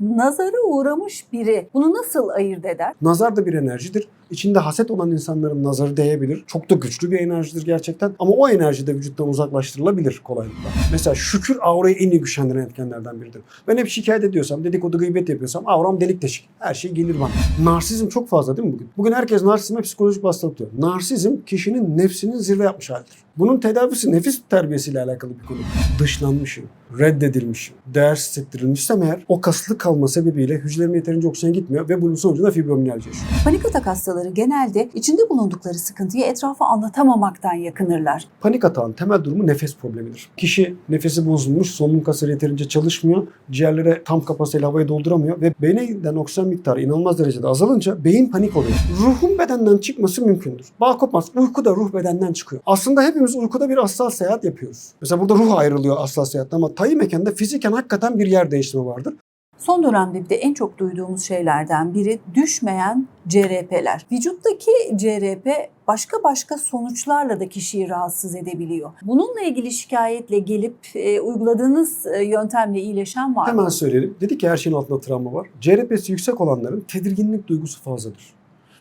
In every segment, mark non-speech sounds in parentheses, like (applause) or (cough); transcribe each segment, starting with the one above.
Nazara uğramış biri bunu nasıl ayırt eder? Nazar da bir enerjidir. İçinde haset olan insanların nazarı değebilir. Çok da güçlü bir enerjidir gerçekten. Ama o enerji de vücuttan uzaklaştırılabilir kolaylıkla. Mesela şükür aurayı en iyi güçlendiren etkenlerden biridir. Ben hep şikayet ediyorsam, dedikodu gıybet yapıyorsam avram delik deşik. Her şey gelir bana. Narsizm çok fazla değil mi bugün? Bugün herkes narsizme psikolojik hastalık diyor. Narsizm kişinin nefsinin zirve yapmış halidir. Bunun tedavisi nefis terbiyesiyle alakalı bir konu. Dışlanmışım, reddedilmişim, değersiz hissettirilmişsem eğer o kaslı kalma sebebiyle hücrelerime yeterince oksijen gitmiyor ve bunun sonucunda fibromiyalji yaşıyor. Panik atak hastaları genelde içinde bulundukları sıkıntıyı etrafa anlatamamaktan yakınırlar. Panik atağın temel durumu nefes problemidir. Kişi nefesi bozulmuş, solunum kasları yeterince çalışmıyor, ciğerlere tam kapasiteyle havayı dolduramıyor ve beyne giden oksijen miktarı inanılmaz derecede azalınca beyin panik oluyor. Ruhun bedenden çıkması mümkündür. Bağ kopmaz. Uyku da ruh bedenden çıkıyor. Aslında hepimiz uykuda bir astral seyahat yapıyoruz. Mesela burada ruh ayrılıyor astral seyahatte ama tayı mekanda fiziken hakikaten bir yer değişimi vardır. Son dönemde bir de en çok duyduğumuz şeylerden biri düşmeyen CRP'ler. Vücuttaki CRP başka başka sonuçlarla da kişiyi rahatsız edebiliyor. Bununla ilgili şikayetle gelip e, uyguladığınız e, yöntemle iyileşen var Hemen mı? söyleyelim. Dedik ki her şeyin altında travma var. CRP'si yüksek olanların tedirginlik duygusu fazladır.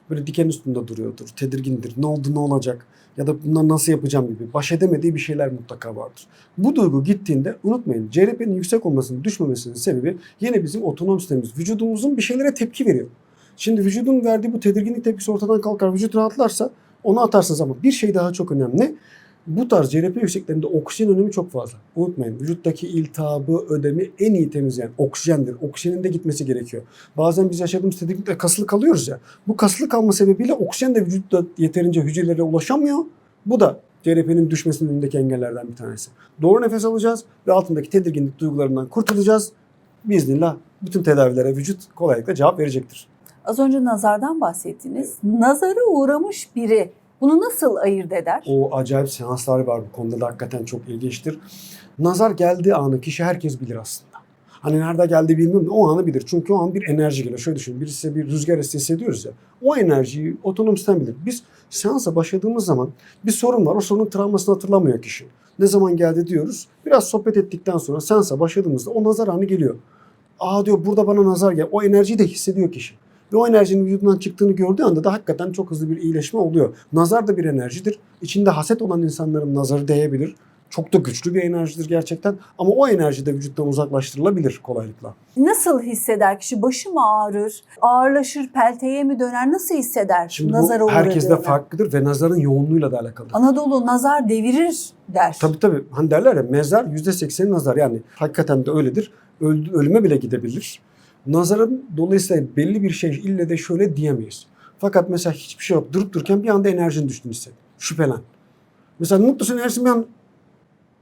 Böyle diken üstünde duruyordur, tedirgindir. Ne oldu, ne olacak? Ya da bunları nasıl yapacağım gibi. Baş edemediği bir şeyler mutlaka vardır. Bu duygu gittiğinde unutmayın CRP'nin yüksek olmasının, düşmemesinin sebebi yine bizim otonom sistemimiz. Vücudumuzun bir şeylere tepki veriyor. Şimdi vücudun verdiği bu tedirginlik tepkisi ortadan kalkar, vücut rahatlarsa onu atarsınız ama bir şey daha çok önemli. Bu tarz CRP yükseklerinde oksijen önemi çok fazla. Unutmayın vücuttaki iltihabı, ödemi en iyi temizleyen oksijendir. Oksijenin de gitmesi gerekiyor. Bazen biz yaşadığımız tedirginlikle kasılı kalıyoruz ya. Bu kasılı kalma sebebiyle oksijen de vücutta yeterince hücrelere ulaşamıyor. Bu da CRP'nin düşmesinin önündeki engellerden bir tanesi. Doğru nefes alacağız ve altındaki tedirginlik duygularından kurtulacağız. Biiznillah bütün tedavilere vücut kolaylıkla cevap verecektir. Az önce nazardan bahsettiniz. Nazara uğramış biri bunu nasıl ayırt eder? O acayip seanslar var bu konuda da hakikaten çok ilginçtir. Nazar geldiği anı kişi herkes bilir aslında. Hani nerede geldi bilmiyorum da o anı bilir. Çünkü o an bir enerji geliyor. Şöyle düşünün birisi bir rüzgar esti hissediyoruz ya. O enerjiyi otonom sistem bilir. Biz seansa başladığımız zaman bir sorun var. O sorunun travmasını hatırlamıyor kişi. Ne zaman geldi diyoruz. Biraz sohbet ettikten sonra seansa başladığımızda o nazar anı geliyor. Aa diyor burada bana nazar gel. O enerjiyi de hissediyor kişi. Ve o enerjinin vücudundan çıktığını gördüğü anda da hakikaten çok hızlı bir iyileşme oluyor. Nazar da bir enerjidir. İçinde haset olan insanların nazarı değebilir. Çok da güçlü bir enerjidir gerçekten. Ama o enerji de vücuttan uzaklaştırılabilir kolaylıkla. Nasıl hisseder kişi? Başı mı ağrır? Ağırlaşır, pelteye mi döner? Nasıl hisseder Şimdi nazara bu herkeste uğradığını? farklıdır ve nazarın yoğunluğuyla da alakalı. Anadolu nazar devirir der. Tabii tabii. Hani derler ya mezar %80 nazar yani hakikaten de öyledir. Öldü, ölüme bile gidebilir. Nazarın dolayısıyla belli bir şey ille de şöyle diyemeyiz. Fakat mesela hiçbir şey yok. Durup dururken bir anda enerjin düştüğünü hisset. Şüphelen. Mesela mutlusun enerjin bir an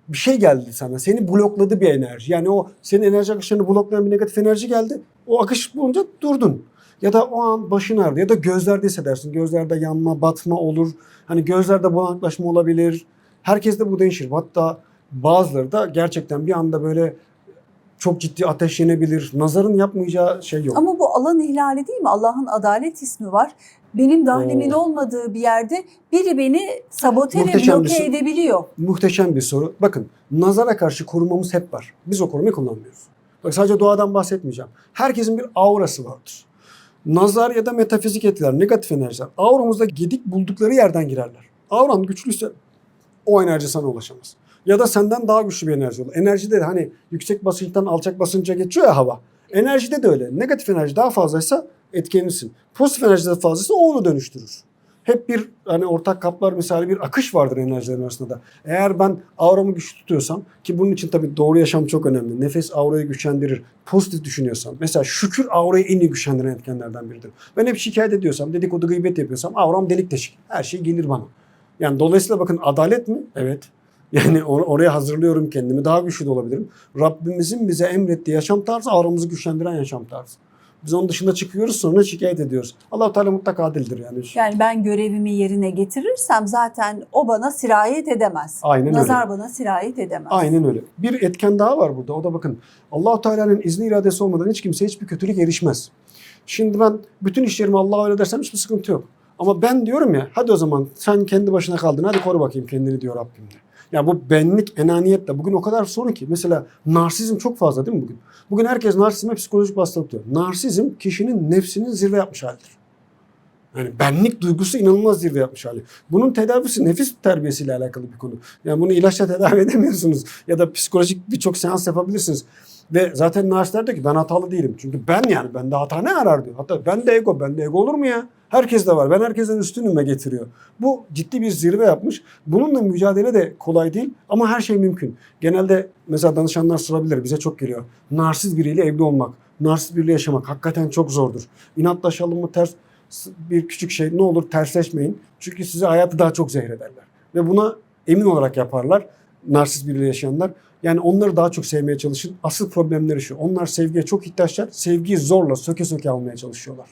bir şey geldi sana. Seni blokladı bir enerji. Yani o senin enerji akışlarını bloklayan bir negatif enerji geldi. O akış bulunca durdun. Ya da o an başın ağrıdı ya da gözlerde hissedersin. Gözlerde yanma, batma olur. Hani gözlerde bulanıklaşma olabilir. Herkeste bu değişir. Hatta bazıları da gerçekten bir anda böyle çok ciddi ateşlenebilir. Nazarın yapmayacağı şey yok. Ama bu alan ihlali değil mi? Allah'ın adalet ismi var. Benim dahlimin Oo. olmadığı bir yerde biri beni sabote ve bloke edebiliyor. Muhteşem bir soru. Bakın nazara karşı korumamız hep var. Biz o korumayı kullanmıyoruz. Bak sadece doğadan bahsetmeyeceğim. Herkesin bir aurası vardır. Nazar ya da metafizik etkiler, negatif enerjiler auramızda gedik buldukları yerden girerler. Auran güçlüyse o enerji sana ulaşamaz. Ya da senden daha güçlü bir enerji olur. Enerjide de hani yüksek basınçtan alçak basınca geçiyor ya hava. Enerjide de öyle. Negatif enerji daha fazlaysa etkilenirsin. Pozitif enerji de fazlaysa o onu dönüştürür. Hep bir hani ortak kaplar misali bir akış vardır enerjilerin arasında da. Eğer ben auramı güçlü tutuyorsam ki bunun için tabii doğru yaşam çok önemli. Nefes aurayı güçlendirir. Pozitif düşünüyorsam. Mesela şükür aurayı en iyi güçlendiren etkenlerden biridir. Ben hep şikayet ediyorsam, dedikodu gıybet yapıyorsam auram delik deşik. Her şey gelir bana. Yani dolayısıyla bakın adalet mi? Evet. Yani or- oraya hazırlıyorum kendimi. Daha güçlü de olabilirim. Rabbimizin bize emrettiği yaşam tarzı auramızı güçlendiren yaşam tarzı. Biz onun dışında çıkıyoruz sonra şikayet ediyoruz. allah Teala mutlaka adildir yani. Yani ben görevimi yerine getirirsem zaten o bana sirayet edemez. Aynen öyle. Nazar bana sirayet edemez. Aynen öyle. Bir etken daha var burada. O da bakın allah Teala'nın izni iradesi olmadan hiç kimse hiçbir kötülük erişmez. Şimdi ben bütün işlerimi Allah'a öyle dersem hiçbir sıkıntı yok. Ama ben diyorum ya hadi o zaman sen kendi başına kaldın hadi koru bakayım kendini diyor Rabbim de. Ya bu benlik, enaniyet de bugün o kadar sorun ki. Mesela narsizm çok fazla değil mi bugün? Bugün herkes narsizme psikolojik hastalık diyor. Narsizm kişinin nefsinin zirve yapmış halidir. Yani benlik duygusu inanılmaz zirve yapmış hali. Bunun tedavisi nefis terbiyesiyle alakalı bir konu. Yani bunu ilaçla tedavi (laughs) edemiyorsunuz. Ya da psikolojik birçok seans yapabilirsiniz. Ve zaten narsistler diyor ki ben hatalı değilim. Çünkü ben yani bende hata ne arar diyor. Hatta ben de ego, bende ego olur mu ya? Herkes de var. Ben herkesten üstünüme getiriyor. Bu ciddi bir zirve yapmış. Bununla mücadele de kolay değil ama her şey mümkün. Genelde mesela danışanlar sorabilir. Bize çok geliyor. Narsiz biriyle evli olmak, narsiz biriyle yaşamak hakikaten çok zordur. İnatlaşalım mı ters bir küçük şey ne olur tersleşmeyin. Çünkü size hayatı daha çok zehrederler. Ve buna emin olarak yaparlar. Narsiz biriyle yaşayanlar. Yani onları daha çok sevmeye çalışın. Asıl problemleri şu. Onlar sevgiye çok ihtiyaçlar. Sevgiyi zorla söke söke almaya çalışıyorlar.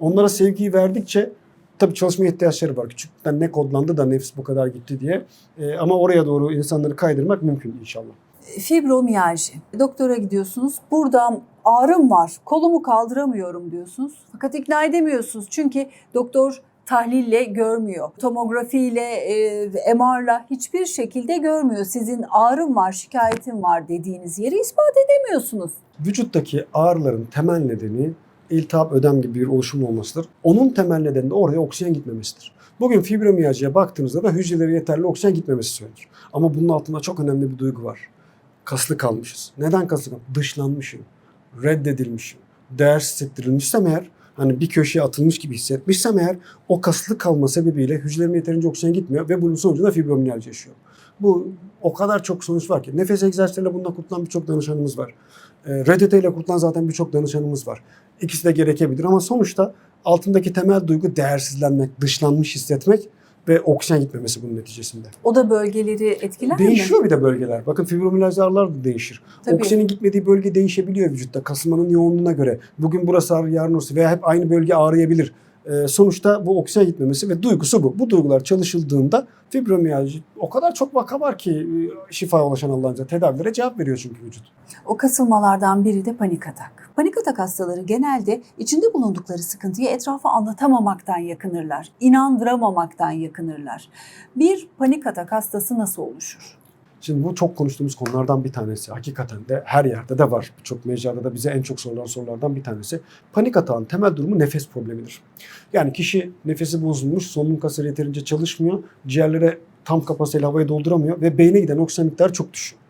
Onlara sevgiyi verdikçe tabii çalışmaya ihtiyaçları var. Küçükten ne kodlandı da nefs bu kadar gitti diye. Ee, ama oraya doğru insanları kaydırmak mümkün inşallah. Fibromiyalji. Doktora gidiyorsunuz. Buradan ağrım var. Kolumu kaldıramıyorum diyorsunuz. Fakat ikna edemiyorsunuz. Çünkü doktor tahlille görmüyor. Tomografiyle, e, MR'la hiçbir şekilde görmüyor. Sizin ağrım var, şikayetim var dediğiniz yeri ispat edemiyorsunuz. Vücuttaki ağrıların temel nedeni iltihap ödem gibi bir oluşum olmasıdır. Onun temel nedeni de oraya oksijen gitmemesidir. Bugün fibromiyaljiye baktığınızda da hücrelere yeterli oksijen gitmemesi söylenir. Ama bunun altında çok önemli bir duygu var. Kaslı kalmışız. Neden kaslı kalmışız? Dışlanmışım, reddedilmişim, değersiz hissettirilmişsem eğer, hani bir köşeye atılmış gibi hissetmişsem eğer o kaslı kalma sebebiyle hücrelerime yeterince oksijen gitmiyor ve bunun sonucunda fibromiyalji yaşıyor. Bu o kadar çok sonuç var ki. Nefes egzersizleriyle bundan kurtulan birçok danışanımız var. E, RDT ile kurtulan zaten birçok danışanımız var. İkisi de gerekebilir ama sonuçta altındaki temel duygu değersizlenmek, dışlanmış hissetmek ve oksijen gitmemesi bunun neticesinde. O da bölgeleri etkiler mi? Değişiyor bir de bölgeler. Bakın fibromiyalji ağrılar da değişir. Tabii. Oksijenin gitmediği bölge değişebiliyor vücutta. Kasılmanın yoğunluğuna göre. Bugün burası ağrır, yarın orası veya hep aynı bölge ağrıyabilir. Ee, sonuçta bu oksijen gitmemesi ve duygusu bu. Bu duygular çalışıldığında fibromiyalji o kadar çok vaka var ki e, şifaya ulaşan Allah'ın tedavilere cevap veriyor çünkü vücut. O kasılmalardan biri de panik atak. Panik atak hastaları genelde içinde bulundukları sıkıntıyı etrafa anlatamamaktan yakınırlar. inandıramamaktan yakınırlar. Bir panik atak hastası nasıl oluşur? Şimdi bu çok konuştuğumuz konulardan bir tanesi. Hakikaten de her yerde de var. Birçok mecrada da bize en çok sorulan sorulardan bir tanesi. Panik atağın temel durumu nefes problemidir. Yani kişi nefesi bozulmuş, solunum kasları yeterince çalışmıyor, ciğerlere tam kapasiteyle havayı dolduramıyor ve beyne giden oksijen miktarı çok düşüyor.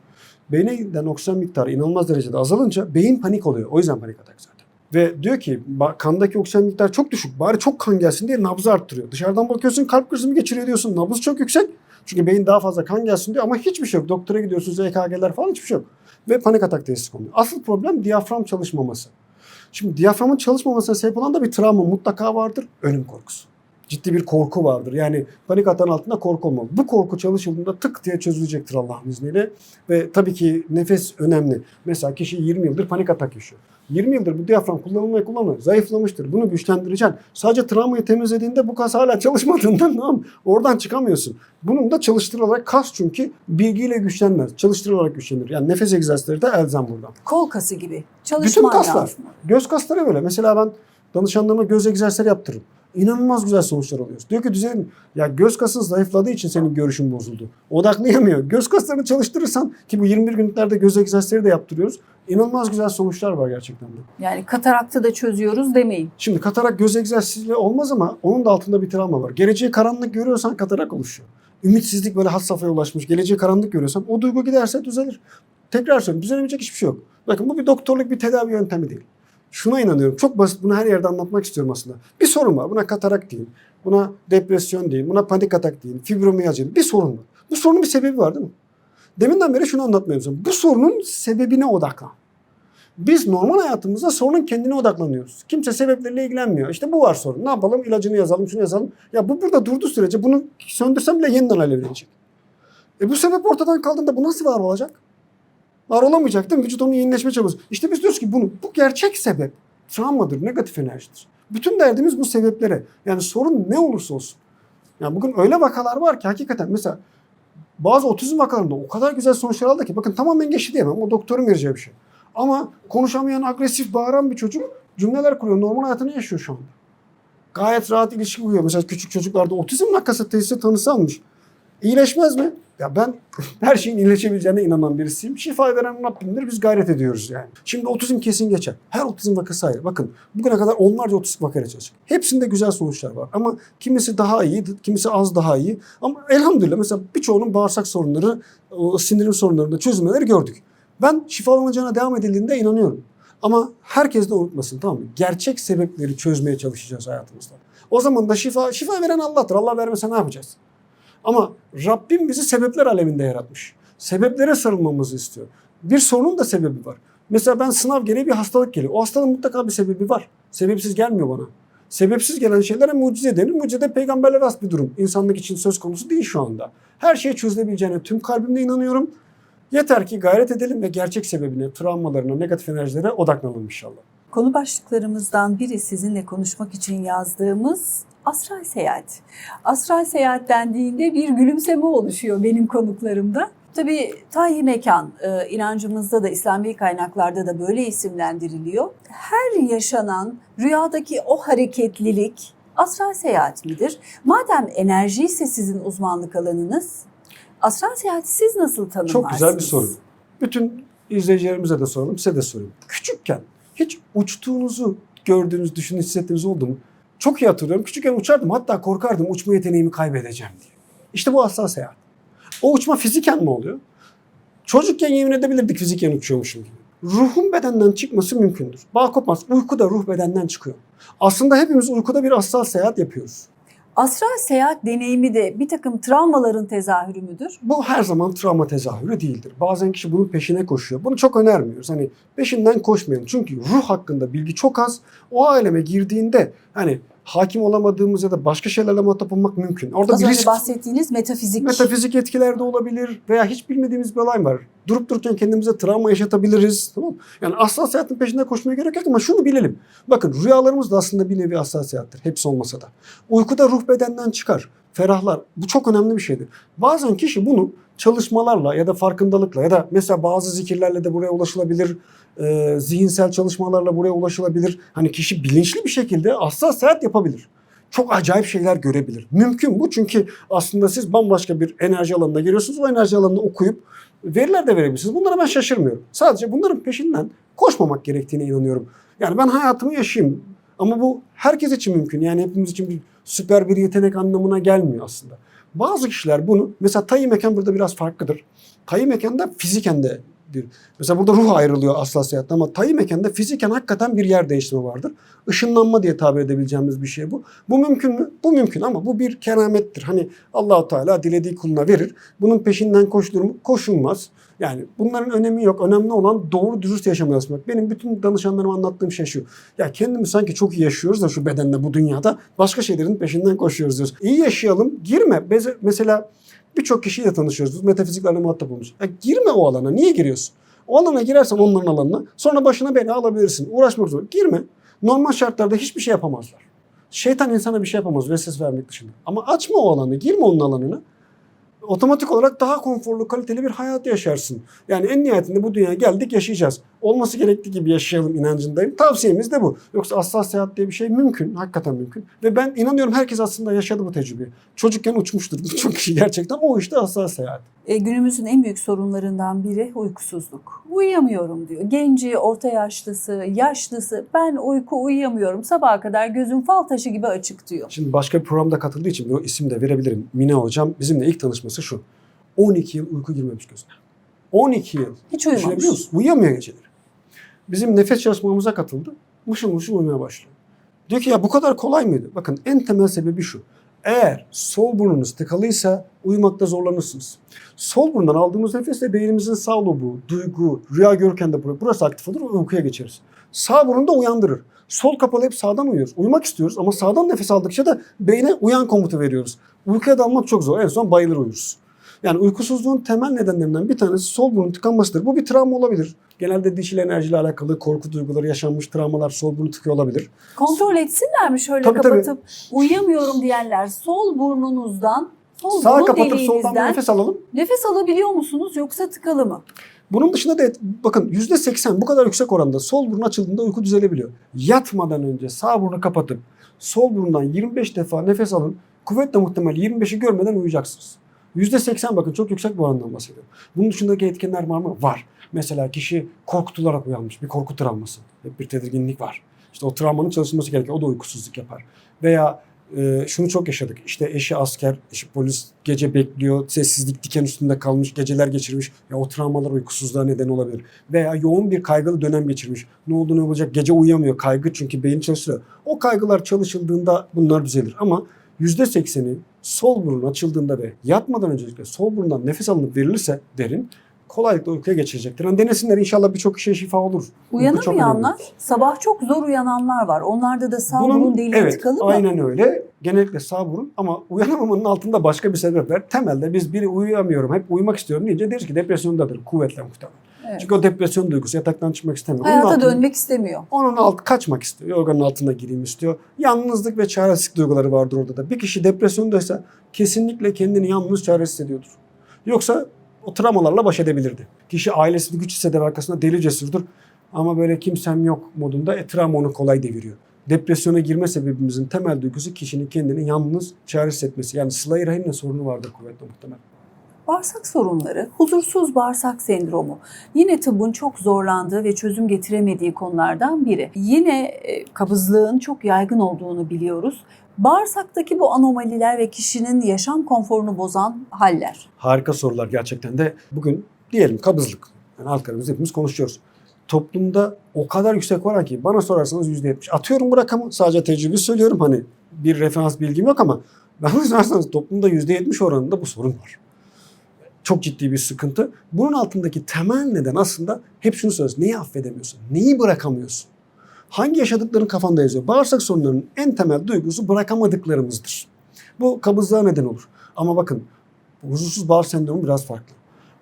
Beyne giden oksijen miktarı inanılmaz derecede azalınca beyin panik oluyor. O yüzden panik atak zaten. Ve diyor ki "Ba- kandaki oksijen miktarı çok düşük. Bari çok kan gelsin diye nabzı arttırıyor. Dışarıdan bakıyorsun kalp krizi mi geçiriyor diyorsun. Nabız çok yüksek. Çünkü beyin daha fazla kan gelsin diyor ama hiçbir şey yok. Doktora gidiyorsunuz EKG'ler falan hiçbir şey yok. Ve panik atak teşhisi konuyor. Asıl problem diyafram çalışmaması. Şimdi diyaframın çalışmamasına sebep olan da bir travma mutlaka vardır. Ölüm korkusu. Ciddi bir korku vardır. Yani panik atağın altında korku olmalı. Bu korku çalışıldığında tık diye çözülecektir Allah'ın izniyle. Ve tabii ki nefes önemli. Mesela kişi 20 yıldır panik atak yaşıyor. 20 yıldır bu diyafram kullanılmaya kullanılıyor. Zayıflamıştır. Bunu güçlendireceksin. Sadece travmayı temizlediğinde bu kas hala (laughs) çalışmadığından tamam, oradan çıkamıyorsun. Bunun da çalıştırılarak kas çünkü bilgiyle güçlenmez. Çalıştırılarak güçlenir. Yani nefes egzersizleri de elzem buradan. Kol kası gibi Bütün çalışman kaslar. lazım. Göz kasları böyle. Mesela ben danışanlarıma göz egzersizleri yaptırırım. İnanılmaz güzel sonuçlar alıyoruz. Diyor ki düzelim. Ya göz kasın zayıfladığı için senin görüşün bozuldu. Odaklayamıyor. Göz kaslarını çalıştırırsan ki bu 21 günlerde göz egzersizleri de yaptırıyoruz. İnanılmaz güzel sonuçlar var gerçekten de. Yani kataraktı da çözüyoruz demeyin. Şimdi katarak göz egzersiziyle olmaz ama onun da altında bir travma var. Geleceği karanlık görüyorsan katarak oluşuyor. Ümitsizlik böyle has safhaya ulaşmış. Geleceği karanlık görüyorsan o duygu giderse düzelir. Tekrar söylüyorum düzelemeyecek hiçbir şey yok. Bakın bu bir doktorluk bir tedavi yöntemi değil. Şuna inanıyorum. Çok basit bunu her yerde anlatmak istiyorum aslında. Bir sorun var. Buna katarak deyin. Buna depresyon deyin. Buna panik atak deyin. Fibromiyalji deyin. Bir sorun var. Bu sorunun bir sebebi var değil mi? Deminden beri şunu anlatmaya çalışıyorum. Bu sorunun sebebine odaklan. Biz normal hayatımızda sorunun kendine odaklanıyoruz. Kimse sebepleriyle ilgilenmiyor. İşte bu var sorun. Ne yapalım? İlacını yazalım, şunu yazalım. Ya bu burada durduğu sürece bunu söndürsem bile yeniden alevlenecek. E bu sebep ortadan kaldığında bu nasıl var olacak? Var olamayacak değil mi? Vücut onun yenileşme çabası. İşte biz diyoruz ki bunu, bu gerçek sebep travmadır, negatif enerjidir. Bütün derdimiz bu sebeplere. Yani sorun ne olursa olsun. Yani bugün öyle vakalar var ki hakikaten mesela bazı otizm vakalarında o kadar güzel sonuçlar aldı ki bakın tamamen geçti diyemem. O doktorun vereceği bir şey. Ama konuşamayan, agresif, bağıran bir çocuk cümleler kuruyor. Normal hayatını yaşıyor şu anda. Gayet rahat ilişki kuruyor. Mesela küçük çocuklarda otizm vakası teşhisi tanısı almış. İyileşmez mi? Ya ben (laughs) her şeyin iyileşebileceğine inanan birisiyim. Şifa veren Rabbimdir. Biz gayret ediyoruz yani. Şimdi otizm kesin geçer. Her otizm vakası ayrı. Bakın bugüne kadar onlarca otizm vakayla çalıştık. Hepsinde güzel sonuçlar var. Ama kimisi daha iyi, kimisi az daha iyi. Ama elhamdülillah mesela birçoğunun bağırsak sorunları, sindirim sorunlarında çözümleri gördük. Ben şifalanacağına devam edildiğinde inanıyorum. Ama herkes de unutmasın tamam mı? Gerçek sebepleri çözmeye çalışacağız hayatımızda. O zaman da şifa, şifa veren Allah'tır. Allah vermese ne yapacağız? Ama Rabbim bizi sebepler aleminde yaratmış. Sebeplere sarılmamızı istiyor. Bir sorunun da sebebi var. Mesela ben sınav gereği bir hastalık geliyor. O hastalığın mutlaka bir sebebi var. Sebepsiz gelmiyor bana. Sebepsiz gelen şeylere mucize denir. Mucize de peygamberlere has bir durum. İnsanlık için söz konusu değil şu anda. Her şey çözülebileceğine tüm kalbimle inanıyorum. Yeter ki gayret edelim ve gerçek sebebine, travmalarına, negatif enerjilere odaklanalım inşallah. Konu başlıklarımızdan biri sizinle konuşmak için yazdığımız astral seyahat. Astral seyahat dendiğinde bir gülümseme oluşuyor benim konuklarımda. Tabii tayyi mekan e, inancımızda da İslami kaynaklarda da böyle isimlendiriliyor. Her yaşanan rüyadaki o hareketlilik astral seyahat midir? Madem enerji ise sizin uzmanlık alanınız, astral seyahati siz nasıl tanımlarsınız? Çok güzel bir soru. Bütün izleyicilerimize de soralım, size de sorayım. Küçükken hiç uçtuğunuzu gördüğünüz, düşündüğünüz, hissettiğiniz oldu mu? Çok iyi hatırlıyorum. Küçükken uçardım. Hatta korkardım uçma yeteneğimi kaybedeceğim diye. İşte bu asla seyahat. O uçma fiziken mi oluyor? Çocukken yemin edebilirdik fiziken uçuyormuşum gibi. Ruhun bedenden çıkması mümkündür. Bağ kopmaz. Uykuda ruh bedenden çıkıyor. Aslında hepimiz uykuda bir astral seyahat yapıyoruz. Astral seyahat deneyimi de bir takım travmaların tezahürü müdür? Bu her zaman travma tezahürü değildir. Bazen kişi bunun peşine koşuyor. Bunu çok önermiyoruz. Hani peşinden koşmayın. Çünkü ruh hakkında bilgi çok az. O aleme girdiğinde hani hakim olamadığımız ya da başka şeylerle muhatap olmak mümkün. Orada Az bir önce risk, bahsettiğiniz metafizik. metafizik etkiler de olabilir veya hiç bilmediğimiz bir olay var. Durup dururken kendimize travma yaşatabiliriz. Tamam mı? Yani asla seyahatin peşinde koşmaya gerek yok ama şunu bilelim. Bakın rüyalarımız da aslında bir nevi asla seyahattir. Hepsi olmasa da. Uykuda ruh bedenden çıkar. Ferahlar. Bu çok önemli bir şeydir. Bazen kişi bunu çalışmalarla ya da farkındalıkla ya da mesela bazı zikirlerle de buraya ulaşılabilir. Ee, zihinsel çalışmalarla buraya ulaşılabilir. Hani kişi bilinçli bir şekilde seyahat yapabilir. Çok acayip şeyler görebilir. Mümkün bu çünkü aslında siz bambaşka bir enerji alanına giriyorsunuz. O enerji alanını okuyup veriler de verebilirsiniz. Bunlara ben şaşırmıyorum. Sadece bunların peşinden koşmamak gerektiğine inanıyorum. Yani ben hayatımı yaşayayım. Ama bu herkes için mümkün. Yani hepimiz için bir süper bir yetenek anlamına gelmiyor aslında. Bazı kişiler bunu, mesela tayyi mekan burada biraz farklıdır. Tayyi mekanda fiziken de bir, mesela burada ruh ayrılıyor seyahatte ama tayyi mekanda fiziken hakikaten bir yer değiştirme vardır. Işınlanma diye tabir edebileceğimiz bir şey bu. Bu mümkün mü? Bu mümkün ama bu bir keramettir. Hani Allahu Teala dilediği kuluna verir. Bunun peşinden koşulur mu? Koşulmaz. Yani bunların önemi yok. Önemli olan doğru dürüst yaşamaya çalışmak. Benim bütün danışanlarıma anlattığım şey şu. Ya kendimiz sanki çok iyi yaşıyoruz da şu bedenle bu dünyada başka şeylerin peşinden koşuyoruz diyoruz. İyi yaşayalım. Girme. Mesela birçok kişiyle tanışıyoruz. Metafiziklerle muhatap olmuş. Ya girme o alana. Niye giriyorsun? O alana girersen onların alanına sonra başına bela alabilirsin. Uğraşmak zor. Girme. Normal şartlarda hiçbir şey yapamazlar. Şeytan insana bir şey yapamaz vesvese vermek dışında. Ama açma o alanı. Girme onun alanına otomatik olarak daha konforlu, kaliteli bir hayat yaşarsın. Yani en nihayetinde bu dünyaya geldik yaşayacağız. Olması gerektiği gibi yaşayalım inancındayım. Tavsiyemiz de bu. Yoksa asla seyahat diye bir şey mümkün. Hakikaten mümkün. Ve ben inanıyorum herkes aslında yaşadı bu tecrübeyi. Çocukken uçmuştur (laughs) birçok kişi gerçekten. O işte asla seyahat. E, günümüzün en büyük sorunlarından biri uykusuzluk. Uyuyamıyorum diyor. Genci, orta yaşlısı, yaşlısı ben uyku uyuyamıyorum. Sabaha kadar gözüm fal taşı gibi açık diyor. Şimdi başka bir programda katıldığı için bir isim de verebilirim. Mine Hocam bizimle ilk tanışması şu. 12 yıl uyku girmemiş gözüne. 12 yıl. Hiç uyumamış. Uyuyamıyor geceleri. Bizim nefes çalışmamıza katıldı. Mışıl mışıl uyumaya başlıyor. Diyor ki ya bu kadar kolay mıydı? Bakın en temel sebebi şu. Eğer sol burnunuz tıkalıysa uyumakta zorlanırsınız. Sol burundan aldığımız nefesle beynimizin sağ lobu, duygu, rüya görürken de bur- burası aktif olur uykuya geçeriz. Sağ burun da uyandırır. Sol kapalı hep sağdan uyuyoruz. Uyumak istiyoruz ama sağdan nefes aldıkça da beyne uyan komutu veriyoruz. Uykuya dalmak çok zor. En son bayılır uyuruz. Yani uykusuzluğun temel nedenlerinden bir tanesi sol burun tıkanmasıdır. Bu bir travma olabilir. Genelde dişil enerjiyle alakalı korku duyguları, yaşanmış travmalar sol burnu tıkıyor olabilir. Kontrol etsinler mi şöyle Tabii, tabii. kapatıp uyuyamıyorum diyenler sol burnunuzdan, sol Sağa kapatıp soldan nefes alalım. nefes alabiliyor musunuz yoksa tıkalı mı? Bunun dışında da bakın %80 bu kadar yüksek oranda sol burun açıldığında uyku düzelebiliyor. Yatmadan önce sağ burnu kapatıp sol burundan 25 defa nefes alın. Kuvvetle muhtemel 25'i görmeden uyuyacaksınız. %80 bakın çok yüksek bir orandan bahsediyorum. Bunun dışındaki etkenler var mı? Var. Mesela kişi korkutularak uyanmış. Bir korku travması. Hep bir tedirginlik var. İşte o travmanın çalışılması gerekiyor. O da uykusuzluk yapar. Veya e, şunu çok yaşadık. İşte eşi asker, eşi polis gece bekliyor. Sessizlik diken üstünde kalmış. Geceler geçirmiş. Ya o travmalar uykusuzluğa neden olabilir. Veya yoğun bir kaygılı dönem geçirmiş. Ne oldu ne olacak? Gece uyuyamıyor. Kaygı çünkü beyin çalışıyor. O kaygılar çalışıldığında bunlar düzelir. Ama %80'i sol burun açıldığında ve yatmadan öncelikle sol burundan nefes alınıp verilirse derin kolaylıkla uykuya geçirecektir. Yani denesinler inşallah birçok kişiye şifa olur. Uyanamayanlar, önemli. sabah çok zor uyananlar var. Onlarda da sağ Bunun- burun deliği evet, tıkalı mı? Aynen öyle. Genellikle sağ burun ama uyanamamanın altında başka bir sebep var. Temelde biz biri uyuyamıyorum, hep uyumak istiyorum deyince deriz ki depresyondadır kuvvetle muhtemelen. Evet. Çünkü o depresyon duygusu yataktan çıkmak istemiyor. Onun Hayata altında- dönmek istemiyor. Onun alt kaçmak istiyor. Yorganın altına gireyim istiyor. Yalnızlık ve çaresizlik duyguları vardır orada da. Bir kişi depresyondaysa kesinlikle kendini yalnız çaresiz hissediyordur. Yoksa o travmalarla baş edebilirdi. Kişi ailesini güç hisseder arkasında deli cesurdur. Ama böyle kimsem yok modunda e, travma onu kolay deviriyor. Depresyona girme sebebimizin temel duygusu kişinin kendini yalnız çaresiz etmesi. Yani sıla-i sorunu vardır kuvvetle muhtemelen. Bağırsak sorunları, huzursuz bağırsak sendromu yine tıbbın çok zorlandığı ve çözüm getiremediği konulardan biri. Yine e, kabızlığın çok yaygın olduğunu biliyoruz. Bağırsaktaki bu anomaliler ve kişinin yaşam konforunu bozan haller. Harika sorular gerçekten de. Bugün diyelim kabızlık. Yani alt karamızda hepimiz konuşuyoruz. Toplumda o kadar yüksek oran ki bana sorarsanız %70. Atıyorum bu rakamı sadece tecrübe söylüyorum hani bir referans bilgim yok ama bana (laughs) sorarsanız toplumda %70 oranında bu sorun var. Çok ciddi bir sıkıntı. Bunun altındaki temel neden aslında hep şunu söylüyoruz. Neyi affedemiyorsun? Neyi bırakamıyorsun? Hangi yaşadıkların kafanda yazıyor? Bağırsak sorunlarının en temel duygusu bırakamadıklarımızdır. Bu kabızlığa neden olur. Ama bakın huzursuz bağırsak sendromu biraz farklı.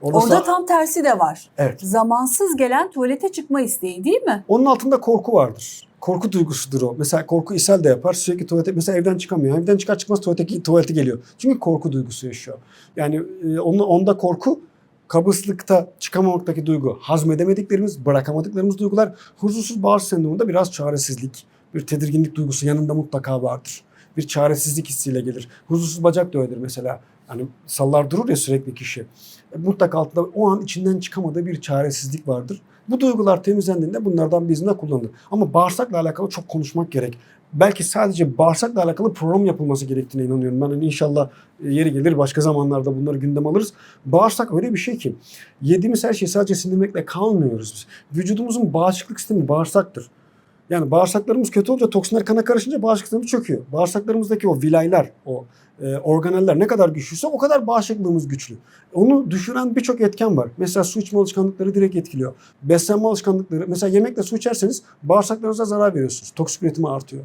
Orada, Orada tam tersi de var. Evet. Zamansız gelen tuvalete çıkma isteği değil mi? Onun altında korku vardır. Korku duygusudur o. Mesela korku ishal de yapar. Sürekli tuvalete mesela evden çıkamıyor. Evden çıkar çıkmaz tuvalete, tuvalete geliyor. Çünkü korku duygusu yaşıyor. Yani e, onda, onda korku kabızlıkta çıkamamaktaki duygu, hazmedemediklerimiz, bırakamadıklarımız duygular, huzursuz bağırsak sendromunda biraz çaresizlik, bir tedirginlik duygusu yanında mutlaka vardır. Bir çaresizlik hissiyle gelir. Huzursuz bacak da öyledir mesela. Hani sallar durur ya sürekli kişi. E, mutlaka altında o an içinden çıkamadığı bir çaresizlik vardır. Bu duygular temizlendiğinde bunlardan bizimle kullanılır. Ama bağırsakla alakalı çok konuşmak gerek. Belki sadece bağırsakla alakalı program yapılması gerektiğine inanıyorum. Ben hani inşallah e, yeri gelir başka zamanlarda bunları gündem alırız. Bağırsak öyle bir şey ki yediğimiz her şeyi sadece sindirmekle kalmıyoruz biz. Vücudumuzun bağışıklık sistemi bağırsaktır. Yani bağırsaklarımız kötü olunca toksinler kana karışınca bağışıklık sistemi çöküyor. Bağırsaklarımızdaki o vilaylar, o e, organeller ne kadar güçlüyse o kadar bağışıklığımız güçlü. Onu düşüren birçok etken var. Mesela su içme alışkanlıkları direkt etkiliyor. Beslenme alışkanlıkları, mesela yemekle su içerseniz bağırsaklarınıza zarar veriyorsunuz. Toksik üretimi artıyor.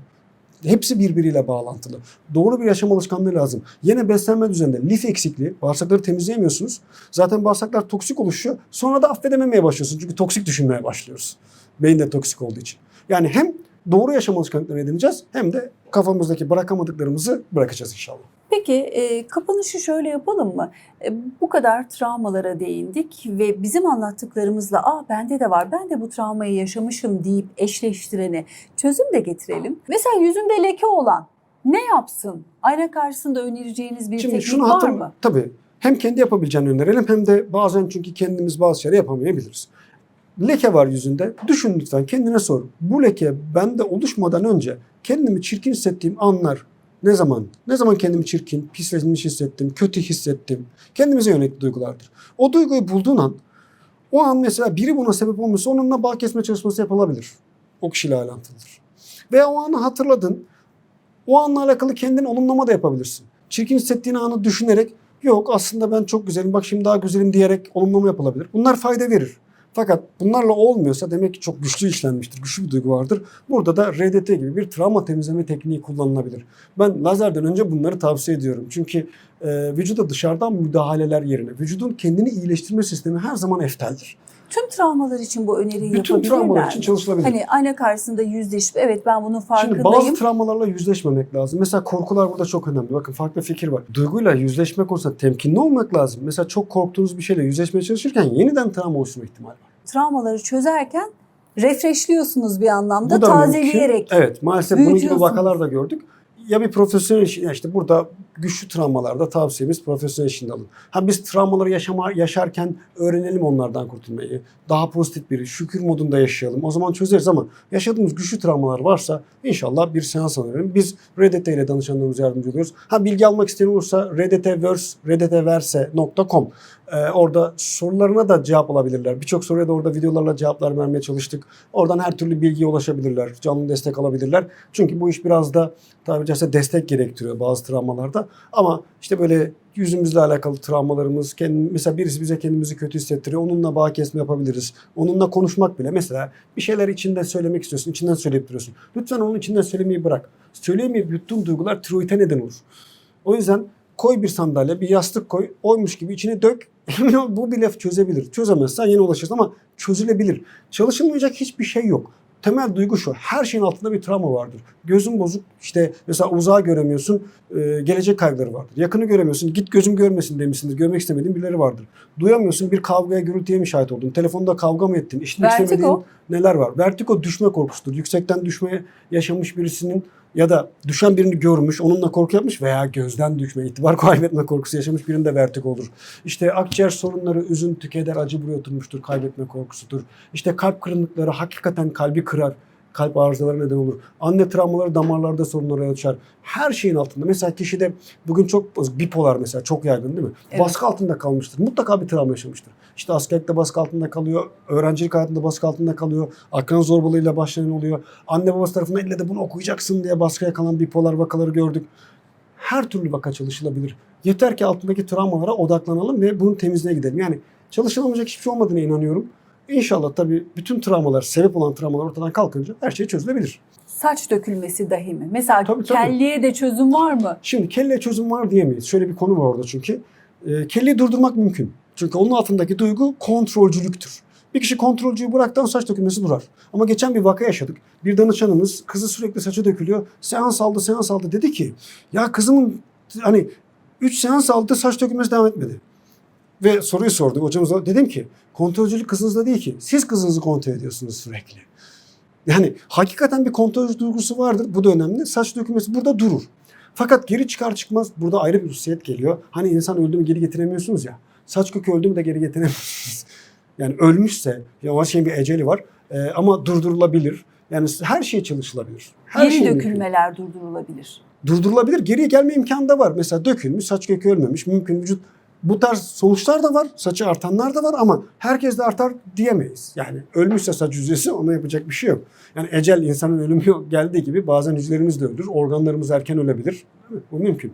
Hepsi birbiriyle bağlantılı. Doğru bir yaşam alışkanlığı lazım. Yine beslenme düzeninde lif eksikliği, bağırsakları temizleyemiyorsunuz. Zaten bağırsaklar toksik oluşuyor. Sonra da affedememeye başlıyorsunuz. Çünkü toksik düşünmeye başlıyoruz. Beyin de toksik olduğu için. Yani hem doğru yaşam alışkanlıkları edineceğiz hem de kafamızdaki bırakamadıklarımızı bırakacağız inşallah. Peki e, kapanışı şöyle yapalım mı? E, bu kadar travmalara değindik ve bizim anlattıklarımızla aa bende de var ben de bu travmayı yaşamışım deyip eşleştirene çözüm de getirelim. Mesela yüzünde leke olan ne yapsın? Ayna karşısında önereceğiniz bir Şimdi teknik şunu var mı? tabii hem kendi yapabileceğini önerelim hem de bazen çünkü kendimiz bazı şeyleri yapamayabiliriz. Leke var yüzünde. Düşün lütfen kendine sor. Bu leke bende oluşmadan önce kendimi çirkin hissettiğim anlar ne zaman? Ne zaman kendimi çirkin, pislenmiş hissettim, kötü hissettim? Kendimize yönelik duygulardır. O duyguyu bulduğun an o an mesela biri buna sebep olmuşsa onunla bağ kesme çalışması yapılabilir. O kişiyle alakalıdır. Veya o anı hatırladın. O anla alakalı kendini olumlama da yapabilirsin. Çirkin hissettiğin anı düşünerek yok aslında ben çok güzelim bak şimdi daha güzelim diyerek olumlama yapılabilir. Bunlar fayda verir. Fakat bunlarla olmuyorsa demek ki çok güçlü işlenmiştir, güçlü bir duygu vardır. Burada da RDT gibi bir travma temizleme tekniği kullanılabilir. Ben lazerden önce bunları tavsiye ediyorum. Çünkü e, vücuda dışarıdan müdahaleler yerine vücudun kendini iyileştirme sistemi her zaman efteldir. Tüm travmalar için bu öneriyi Bütün yapabilirler travmalar mi? için çalışılabilir. Hani ayna karşısında yüzleşip evet ben bunun Şimdi farkındayım. bazı travmalarla yüzleşmemek lazım. Mesela korkular burada çok önemli. Bakın farklı fikir var. Duyguyla yüzleşme konusunda temkinli olmak lazım. Mesela çok korktuğunuz bir şeyle yüzleşmeye çalışırken yeniden travma oluşma ihtimali var. Travmaları çözerken refreshliyorsunuz bir anlamda Bu da tazeleyerek. mümkün. Evet maalesef bunun gibi vakalar da gördük. Ya bir profesyonel işte burada güçlü travmalarda tavsiyemiz profesyonel eşliğinde alın. Ha biz travmaları yaşama, yaşarken öğrenelim onlardan kurtulmayı. Daha pozitif bir şükür modunda yaşayalım. O zaman çözeriz ama yaşadığımız güçlü travmalar varsa inşallah bir seans önerelim. Biz RDT ile danışanlarımıza yardımcı oluyoruz. Ha bilgi almak isteyen olursa rdtverse, rdtverse.com ee, orada sorularına da cevap alabilirler. Birçok soruya da orada videolarla cevaplar vermeye çalıştık. Oradan her türlü bilgiye ulaşabilirler. Canlı destek alabilirler. Çünkü bu iş biraz da tabiri caizse destek gerektiriyor bazı travmalarda. Ama işte böyle yüzümüzle alakalı travmalarımız, kendi, mesela birisi bize kendimizi kötü hissettiriyor. Onunla bağ kesme yapabiliriz. Onunla konuşmak bile. Mesela bir şeyler içinden söylemek istiyorsun, içinden söyleyip duruyorsun. Lütfen onun içinden söylemeyi bırak. Söyleyemeyip yuttuğun duygular tiroide neden olur. O yüzden koy bir sandalye, bir yastık koy, oymuş gibi içine dök. (laughs) Bu bile çözebilir. Çözemezsen yine ulaşırsın ama çözülebilir. Çalışılmayacak hiçbir şey yok. Temel duygu şu. Her şeyin altında bir travma vardır. Gözün bozuk. işte mesela uzağı göremiyorsun. e, gelecek kaygıları vardır. Yakını göremiyorsun. Git gözüm görmesin demişsindir. Görmek istemediğin birileri vardır. Duyamıyorsun. Bir kavgaya, gürültüye mi şahit oldun? Telefonda kavga mı ettin? İşitmek istemediğin neler var? Vertigo düşme korkusudur. Yüksekten düşmeye yaşamış birisinin ya da düşen birini görmüş, onunla korku yapmış veya gözden düşme, itibar (laughs) kaybetme korkusu yaşamış birinde vertigo olur. İşte akciğer sorunları, üzüntü, keder, acı buraya oturmuştur, kaybetme korkusudur. İşte kalp kırıntıları hakikaten kalbi kırar, kalp arızaları neden olur. Anne travmaları damarlarda sorunlara yol açar. Her şeyin altında. Mesela kişide bugün çok bipolar mesela çok yaygın değil mi? Evet. Baskı altında kalmıştır. Mutlaka bir travma yaşamıştır. İşte askerlikte baskı altında kalıyor, öğrencilik hayatında baskı altında kalıyor, akran zorbalığıyla başlayan oluyor. Anne babası tarafından ille de bunu okuyacaksın diye baskıya kalan bipolar vakaları gördük. Her türlü vaka çalışılabilir. Yeter ki altındaki travmalara odaklanalım ve bunun temizliğe gidelim. Yani çalışılamayacak hiçbir şey olmadığına inanıyorum. İnşallah tabii bütün travmalar, sebep olan travmalar ortadan kalkınca her şey çözülebilir. Saç dökülmesi dahi mi? Mesela Tabii, tabii. kelliye de çözüm var mı? Şimdi kelle çözüm var diyemeyiz. Şöyle bir konu var orada çünkü. E, kelleyi durdurmak mümkün. Çünkü onun altındaki duygu kontrolcülüktür. Bir kişi kontrolcüyü bıraktan saç dökülmesi durar. Ama geçen bir vaka yaşadık. Bir danışanımız kızı sürekli saçı dökülüyor. Seans aldı seans aldı dedi ki ya kızımın hani 3 seans aldı saç dökülmesi devam etmedi. Ve soruyu sorduk hocamıza. Dedim ki kontrolcülük kızınızda değil ki. Siz kızınızı kontrol ediyorsunuz sürekli. Yani hakikaten bir kontrol duygusu vardır. Bu da önemli. Saç dökülmesi burada durur. Fakat geri çıkar çıkmaz burada ayrı bir hususiyet geliyor. Hani insan öldü mü geri getiremiyorsunuz ya. Saç kökü öldü mü de geri getiremiyorsunuz. (laughs) Yani ölmüşse ya o şeyin bir eceli var. Ee, ama durdurulabilir. Yani her şey çalışılabilir. Her Geri şey mümkün. dökülmeler durdurulabilir. Durdurulabilir. Geriye gelme imkanı da var. Mesela dökülmüş, saç kökü ölmemiş. Mümkün vücut bu tarz sonuçlar da var. Saçı artanlar da var ama herkes de artar diyemeyiz. Yani ölmüşse saç hücresi ona yapacak bir şey yok. Yani ecel insanın ölümü geldiği gibi bazen hücrelerimiz de ölür. Organlarımız erken ölebilir. Bu mümkün.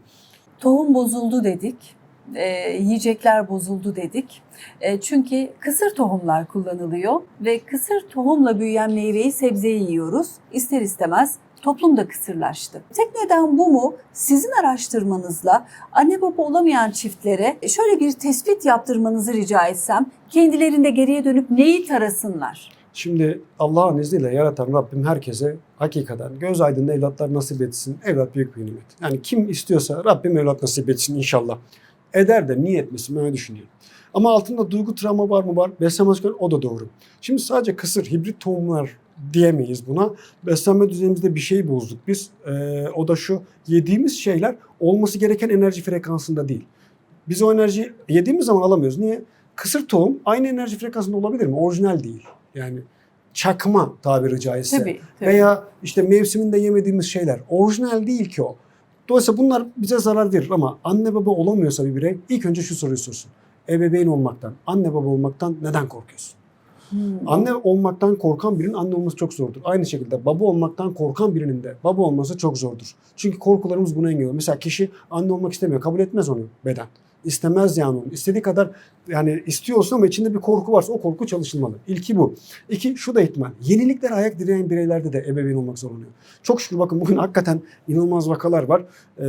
Tohum bozuldu dedik. E, yiyecekler bozuldu dedik. E, çünkü kısır tohumlar kullanılıyor ve kısır tohumla büyüyen meyveyi sebzeyi yiyoruz. İster istemez toplum da kısırlaştı. Tek neden bu mu? Sizin araştırmanızla anne baba olamayan çiftlere şöyle bir tespit yaptırmanızı rica etsem kendilerinde geriye dönüp neyi tarasınlar? Şimdi Allah'ın izniyle yaratan Rabbim herkese hakikaten göz aydınlı evlatlar nasip etsin. Evlat büyük bir nimet. Yani kim istiyorsa Rabbim evlat nasip etsin inşallah. Eder de niye etmesin ben öyle düşünüyorum. Ama altında duygu travma var mı var? Beslenme alışkanlığı o da doğru. Şimdi sadece kısır, hibrit tohumlar diyemeyiz buna. Beslenme düzenimizde bir şey bozduk biz. Ee, o da şu, yediğimiz şeyler olması gereken enerji frekansında değil. Biz o enerjiyi yediğimiz zaman alamıyoruz. Niye? Kısır tohum aynı enerji frekansında olabilir mi? Orijinal değil. Yani çakma tabiri caizse. Tabii. tabii. Veya işte mevsiminde yemediğimiz şeyler. Orijinal değil ki o. Dolayısıyla bunlar bize zarar verir ama anne baba olamıyorsa bir birey ilk önce şu soruyu sorsun. Ebeveyn olmaktan, anne baba olmaktan neden korkuyorsun? Hmm. Anne olmaktan korkan birinin anne olması çok zordur. Aynı şekilde baba olmaktan korkan birinin de baba olması çok zordur. Çünkü korkularımız bunu engelliyor. Mesela kişi anne olmak istemiyor. Kabul etmez onu beden. İstemez yani onu. İstediği kadar yani istiyor olsun ama içinde bir korku varsa o korku çalışılmalı. İlki bu. İki şu da ihtimal. Yeniliklere ayak direyen bireylerde de ebeveyn olmak zor. Çok şükür bakın bugün hakikaten inanılmaz vakalar var. Ee,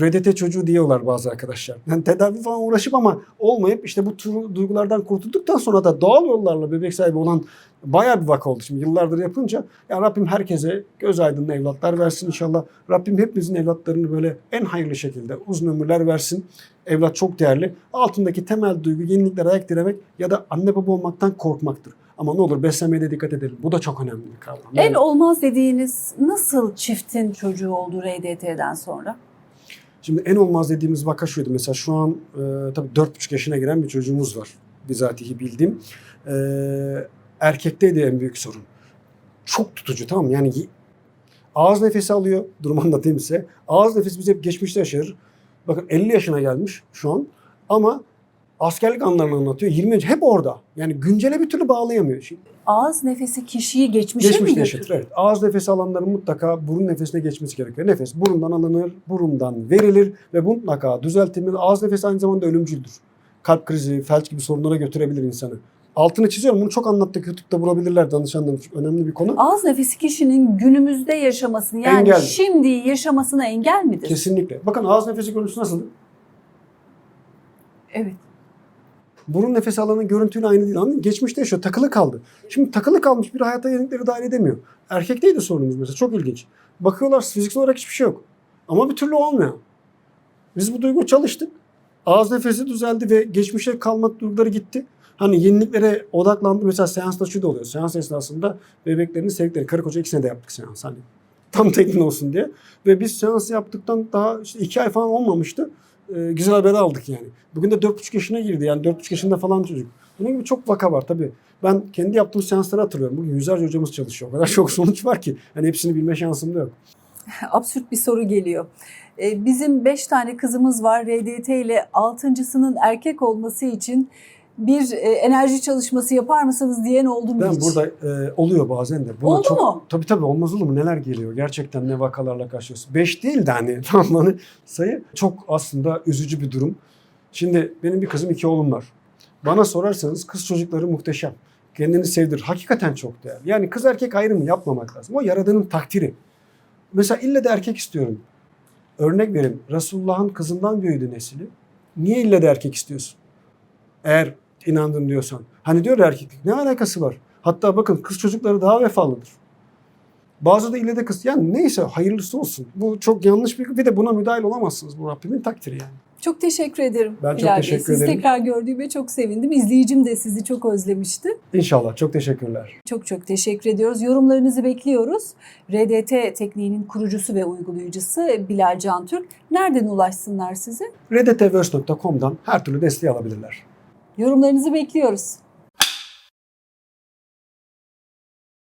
RDT çocuğu diyorlar bazı arkadaşlar. Yani tedavi falan uğraşıp ama olmayıp işte bu tür duygulardan kurtulduktan sonra da doğal yollarla bebek sahibi olan bayağı bir vaka oldu. Şimdi yıllardır yapınca ya Rabbim herkese göz aydınlı evlatlar versin inşallah. Rabbim hepimizin evlatlarını böyle en hayırlı şekilde uzun ömürler versin. Evlat çok değerli. Altındaki temel duygu yeniliklere ayak diremek ya da anne baba olmaktan korkmaktır. Ama ne olur beslenmeye de dikkat edelim. Bu da çok önemli bir kavram. En olmaz dediğiniz nasıl çiftin çocuğu oldu RDT'den sonra? Şimdi en olmaz dediğimiz vaka şuydu. Mesela şu an e, tabii 4,5 yaşına giren bir çocuğumuz var. Bizatihi bildiğim. E, erkekteydi en büyük sorun. Çok tutucu tamam? Yani ağız nefesi alıyor. Durum anlatayım size. Ağız nefesi biz hep geçmişte yaşarır. Bakın 50 yaşına gelmiş şu an. Ama askerlik anlarını anlatıyor. 20 hep orada. Yani güncele bir türlü bağlayamıyor. Şimdi Ağız nefesi kişiyi geçmişe mi götürür? yaşatır. Evet. Ağız nefesi alanların mutlaka burun nefesine geçmesi gerekiyor. Nefes burundan alınır, burundan verilir ve mutlaka düzeltilmeli. Ağız nefesi aynı zamanda ölümcüldür. Kalp krizi, felç gibi sorunlara götürebilir insanı. Altını çiziyorum. Bunu çok anlattık. YouTube'da bulabilirler danışanlarım. Çünkü Önemli bir konu. Ağız nefesi kişinin günümüzde yaşamasını yani Engel. şimdi yaşamasına engel midir? Kesinlikle. Bakın ağız nefesi görüntüsü nasıl? Evet. Burun nefes alanı görüntüyle aynı değil. Anladın? Geçmişte yaşıyor. Takılı kaldı. Şimdi takılı kalmış bir hayata yenilikleri dahil edemiyor. Erkekteydi sorunumuz mesela. Çok ilginç. Bakıyorlar fiziksel olarak hiçbir şey yok. Ama bir türlü olmuyor. Biz bu duygu çalıştık. Ağız nefesi düzeldi ve geçmişe kalmak duyguları gitti. Hani yeniliklere odaklandı. Mesela seansta şu da oluyor. Seans esnasında bebeklerini sevdikleri. Karı koca ikisine de yaptık seans. Hani tam teknin olsun diye. Ve biz seans yaptıktan daha işte iki ay falan olmamıştı. Ee, güzel haber aldık yani. Bugün de 4,5 yaşına girdi. Yani 4,5 yaşında falan çocuk. Bunun gibi çok vaka var tabii. Ben kendi yaptığım seansları hatırlıyorum. Bugün yüzlerce hocamız çalışıyor. O kadar (laughs) çok sonuç var ki. Hani hepsini bilme şansım da yok. (laughs) Absürt bir soru geliyor. Ee, Bizim beş tane kızımız var. RDT ile altıncısının erkek olması için bir e, enerji çalışması yapar mısınız diyen oldu mu Ben hiç? burada e, oluyor bazen de. Buna Oldu çok, mu? Tabii tabii olmaz olur mu? Neler geliyor? Gerçekten ne vakalarla karşılaşıyorsun. Beş değil de hani (laughs) hani sayı çok aslında üzücü bir durum. Şimdi benim bir kızım iki oğlum var. Bana sorarsanız kız çocukları muhteşem. Kendini sevdir. Hakikaten çok değerli. Yani kız erkek ayrımı yapmamak lazım. O yaradanın takdiri. Mesela ille de erkek istiyorum. Örnek vereyim. Resulullah'ın kızından büyüdü nesili. Niye ille de erkek istiyorsun? Eğer inandın diyorsan. Hani diyor erkeklik ne alakası var? Hatta bakın kız çocukları daha vefalıdır. Bazı da ille de kız. Yani neyse hayırlısı olsun. Bu çok yanlış bir bir de buna müdahil olamazsınız. Bu Rabbimin takdiri yani. Çok teşekkür ederim. Ben çok Bilal Bey. teşekkür Sizi ederim. tekrar gördüğüme çok sevindim. İzleyicim de sizi çok özlemişti. İnşallah. Çok teşekkürler. Çok çok teşekkür ediyoruz. Yorumlarınızı bekliyoruz. RDT tekniğinin kurucusu ve uygulayıcısı Bilal Cantürk. Nereden ulaşsınlar size? reddetverse.com'dan her türlü desteği alabilirler. Yorumlarınızı bekliyoruz.